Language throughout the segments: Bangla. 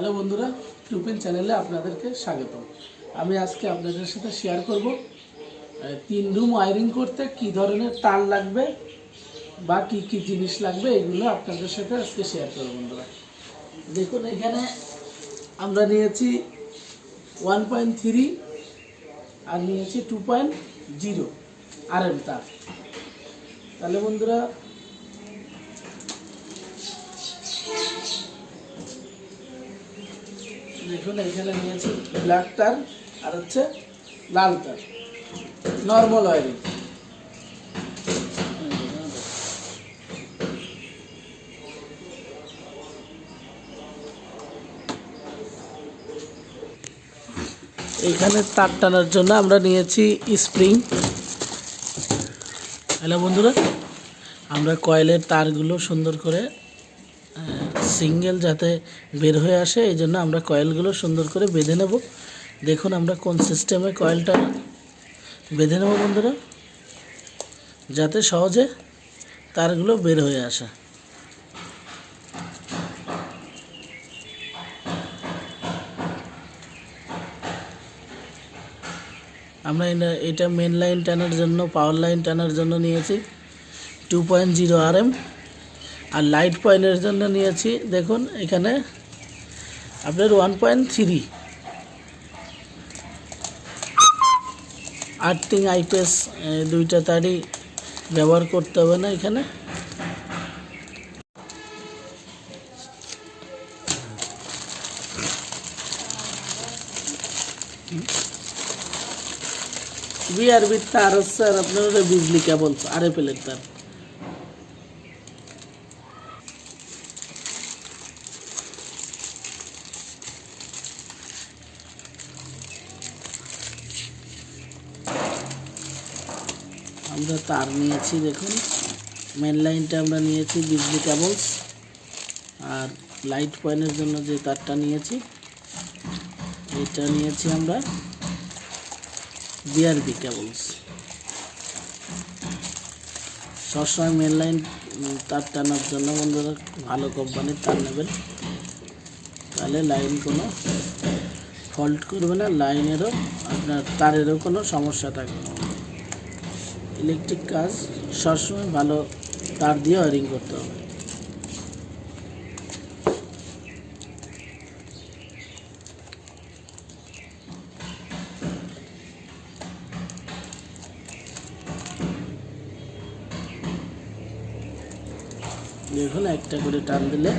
হ্যালো বন্ধুরা টুপেন চ্যানেলে আপনাদেরকে স্বাগতম। আমি আজকে আপনাদের সাথে শেয়ার করব তিন রুম ওয়ারিং করতে কি ধরনের তার লাগবে বা কি কি জিনিস লাগবে এগুলো আপনাদের সাথে আজকে শেয়ার করব বন্ধুরা। দেখুন, এখানে আমরা নিয়েছি ওয়ান পয়েন্ট থ্রি আর নিয়েছি two point zero R M তার। তাহলে বন্ধুরা দেখুন এখানে নিয়েছি ব্ল্যাক তার আর হচ্ছে লাল তার নর্মাল ওয়ারিং এখানে তার টানার জন্য আমরা নিয়েছি স্প্রিং হ্যালো বন্ধুরা, আমরা কয়েলের তারগুলো সুন্দর করে সিঙ্গেল যাতে বের হয়ে আসে, এই জন্য আমরা কয়েলগুলো সুন্দর করে বেঁধে নেব। দেখুন আমরা কোন সিস্টেমে কয়েলটা বেঁধে নেব বন্ধুরা, যাতে সহজে তারগুলো বের হয়ে আসে। আমরা এটা- মেন লাইন টানার জন্য পাওয়ার লাইন টানার জন্য নিয়েছি। Two point zero R M আর লাইট পয়েন্টের জন্য নিয়েছি, দেখুন, এখানে আপনার one point three earthing IPS দুইটা তারই ব্যবহার করতে হবে না এখানে। বিআরবির তার হচ্ছে আর আপনার বিজলি কেবল আর এর তার। আমরা তার নিয়েছি, দেখুন। মেন লাইনটা আমরা নিয়েছি, বিজলি কেবলস আর লাইট পয়েন্টের জন্য যে তারটা নিয়েছি এটা নিয়েছি আমরা বিআরবি কেবলস সবসময় মেন লাইন তার টানার জন্য বন্ধুরা, ভালো কোম্পানির তার নেবেন। তাহলে লাইন কোনো ফল্ট করবে না লাইনেরও আপনার তারেরও কোনো সমস্যা থাকবে না। ইলেকট্রিক কাজ সবসময় ভালো, তার দিয়ে ওয়ারিং করতে হবে। দেখুন, একটা করে টান দিলে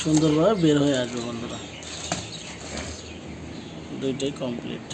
সুন্দরভাবে বের হয়ে আসবে বন্ধুরা। দুইটাই কমপ্লিট